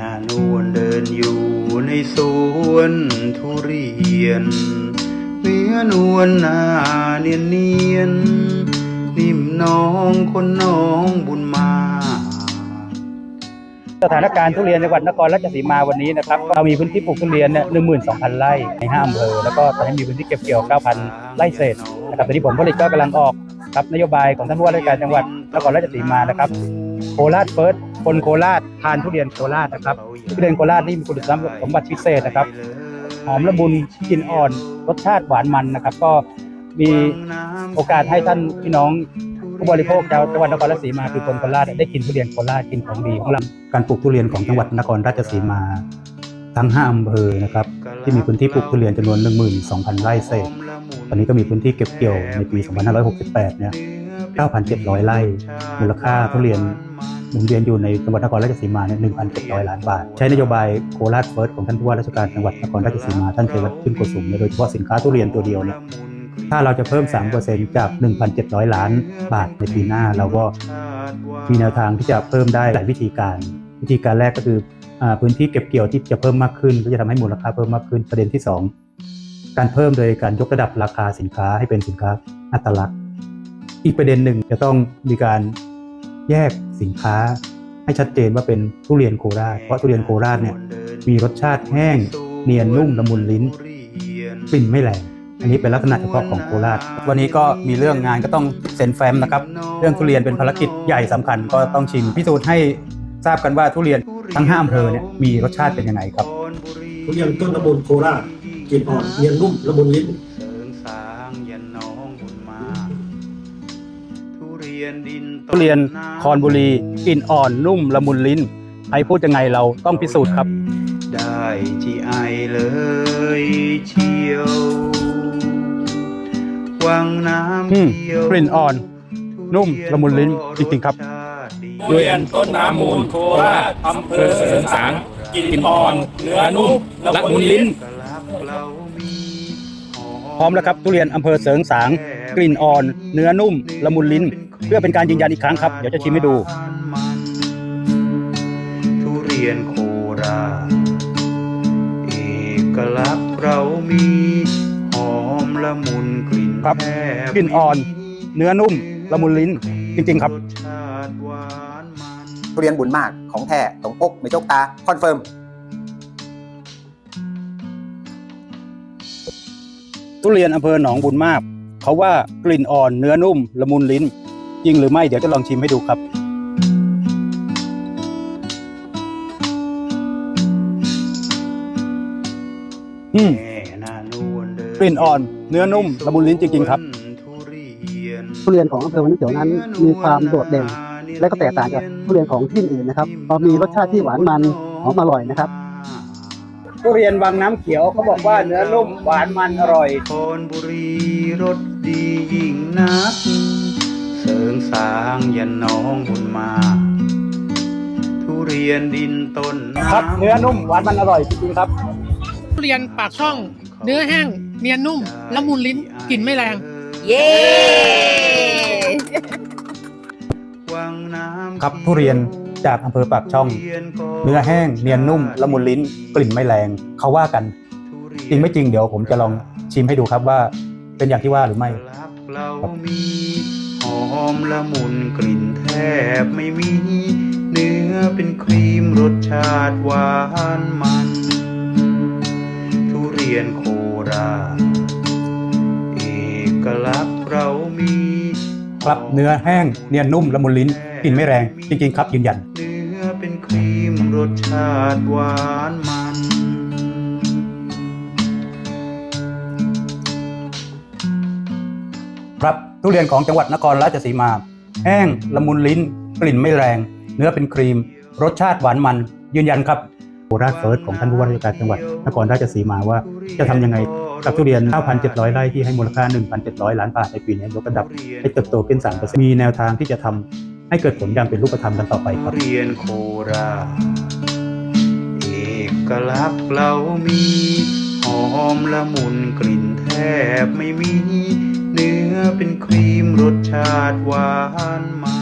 นานวลเดินอยู่ในสวนทุเรียน เนื้อนวลหน้าเนียนเนียน นิ่มน้องคนน้องบุญมาสถานการณ์ทุเรียนจังหวัดนครราชสีมาวันนี้นะครับเรามีพื้นที่ปลูกทุเรียนเนี่ยหนึ่งหมื่นสองพันไร่ในห้าอำเภอแล้วก็ตอนนี้มีพื้นที่เก็บเกี่ยวเก้าพันไร่เศษนะครับตอนนี้ผลผลิตก็กำลังออกครับนโยบายของท่านผู้ว่าราชการจังหวัดนครราชสีมานะครับโคราชเฟิร์ส คนโคราชทานทุเรียนโคราชนะครับทุเรียนโคราชนี่มีคุณสมบัติพิเศษนะครับหอมละมุนกลิ่นอ่อน รสชาติหวานมันนะครับ ก็มีโอกาสให้ท่านพี่น้องผู้บริโภคชาวจังหวัดนครราชสีมาคือคนโคราชได้กินทุเรียนโคราชกินของดีของเราการปลูกทุเรียนของจังหวัดนครราชสีมา ทั้ง 5อำเภอนะครับที่มีพื้นที่ปลูกทุเรียนจำนวน 12,000 ไร่เศษตอนนี้ก็มีพื้นที่เก็บเกี่ยวในปี 2568 เนี่ย 9,700 ไร่มูลค่าทุเรียน หมุนเวียนอยู่ในจังหวัดนครราชสีมาเนี่ย1,700ล้านบาท ใช้นโยบายโคราชเฟิร์สของท่านผู้ว่าราชการจังหวัดนครราชสีมาท่านชัยวัฒน์ขึ้นโกสุมเนี่ยโดยเฉพาะสินค้าทุเรียนตัวเดียวเนี่ยถ้าเราจะเพิ่ม 3%จาก 1,700 ล้านบาทในปีหน้า เราก็มีแนวทางที่จะเพิ่มได้หลายวิธีการ วิธีการแรกก็คืออพื้นที่เก็บเกี่ยวที่จะเพิ่มมากขึ้น ก็จะทำให้มูลค่าเพิ่มมากขึ้นประเด็นที่ 2 การเพิ่มโดยการยกระดับราคาสินค้าให้เป็นสินค้าอัตลักษณ์ อีกประเด็นหนึ่งจะต้องมีการแยก สินค้า ให้ชัดเจนว่าเป็นทุเรียนโคราช เพราะทุเรียนโคราชเนี่ยมีรสชาติแห้ง เนียนนุ่มละมุนลิ้นกลิ่นไม่แรงอันนี้เป็นลักษณะเฉพาะของโคราช วันนี้ก็มีเรื่องงานก็ต้องเซ็นแฟ้มนะครับ เรื่องทุเรียนเป็นภารกิจใหญ่สำคัญก็ต้องชิมพิสูจน์ให้ทราบกันว่าทุเรียนทั้งห้าอำเภอเนี่ยมีรสชาติเป็นยังไงครับ ทุเรียนต้นละมุนโคราชกลิ่นอ่อนเนียนนุ่มละมุนลิ้น ทุเรียนดินทุเรียนคอนบุรีกลิ่นอ่อนนุ่มละมุนลิ้นใครพูดยังไงเราต้องพิสูจน์ครับ ได้ที่ไอเลยเชียววังน้ำอืมเขียวกลิ่นอ่อน นุ่มละมุนลิ้นจริงๆครับทุเรียนต้นน้ำมูลโคราชอำเภอเสริงสางกลิ่นอ่อนเนื้อนุ่มละมุนลิ้นพร้อมแล้วครับทุเรียนอำเภอเสริงสาง กลิ่นอ่อน เนื้อนุ่ม ละมุนลิ้น เพื่อเป็นการยืนยันอีกครั้งครับ เดี๋ยวจะชิมให้ดูทุเรียนโคราชเอกลักษณ์เรามีหอมละมุนกลิ่นครับแทบกลิ่นอ่อน เนื้อนุ่มละมุนลิ้นจริง ๆ ครับรสชาติหวานมันทุเรียนบุญมากของแท้ตรงปกไม่จกตา คอนเฟิร์ม ทุเรียนอำเภอหนองบุญมาก เขาว่ากลิ่นอ่อนเนื้อนุ่มละมุนลิ้น จริงหรือไม่เดี๋ยวจะลองชิมให้ดูครับ อืมแม่นานวลเดินกลิ่นอ่อน เนื้อนุ่มละมุนลิ้นจริง ๆ ครับ ทุเรียนทุเรียนของอำเภอวันน้ำเขียวนั้น มีความโดดเด่น และก็แตกต่างจากทุเรียนของที่อื่นนะครับเพราะมีรสชาติที่หวานมันหอมอร่อยนะครับ ทุเรียนวังน้ำเขียวเขาบอกว่าเนื้อนุ่มหวานมันอร่อย คอนบุรีรสดียิ่งนักเสริงสาง ยันน้องบุญมา ทุเรียนดินต้นน้ำครับเนื้อนุ่มหวานมันอร่อยจริงๆครับ ทุเรียนปากช่อง เนื้อแห้ง เนียนนุ่มละมุนลิ้นกลิ่นไม่แรง เย้วังน้ำครับทุเรียนจากอำเภอปากช่อง เนื้อแห้ง เนียนนุ่มละมุนลิ้น กลิ่นไม่แรง เขาว่ากัน จริงไม่จริงเดี๋ยวผมจะลองชิมให้ดูครับว่าเป็นอย่างที่ว่าหรือไม่รักเรามี หอมละมุนกลิ่นแทบไม่มี เนื้อเป็นครีมรสชาติหวานมัน ทุเรียนโคราชเอกลักษณ์เรามีครับเนื้อแห้งเนียนนุ่มละมุนลิ้นกลิ่นไม่แรง จริง ๆ ครับยืนยัน เนื้อเป็นครีมรสชาติหวานมันครับ ทุเรียนของจังหวัดนครราชสีมา แห้งละมุนลิ้น กลิ่นไม่แรง เนื้อเป็นครีม รสชาติหวานมัน ยืนยันครับโคราชเฟิร์สของท่านผู้ว่าราชการจังหวัดนครราชสีมาว่าจะทำยังไงกับทุเรียน 9,700 ไร่ที่ให้มูลค่า 1,700 ล้านบาทในปีนี้ยกระดับให้เติบโตขึ้น3%มีแนวทางที่จะทำให้เกิดผลอย่างเป็นรูปธรรมกันต่อไปครับเรียนโคราชเอกลักษณ์เรามีหอมละมุนกลิ่นแทบไม่มีเนื้ อเป็นครีมรสชาติหวานมัน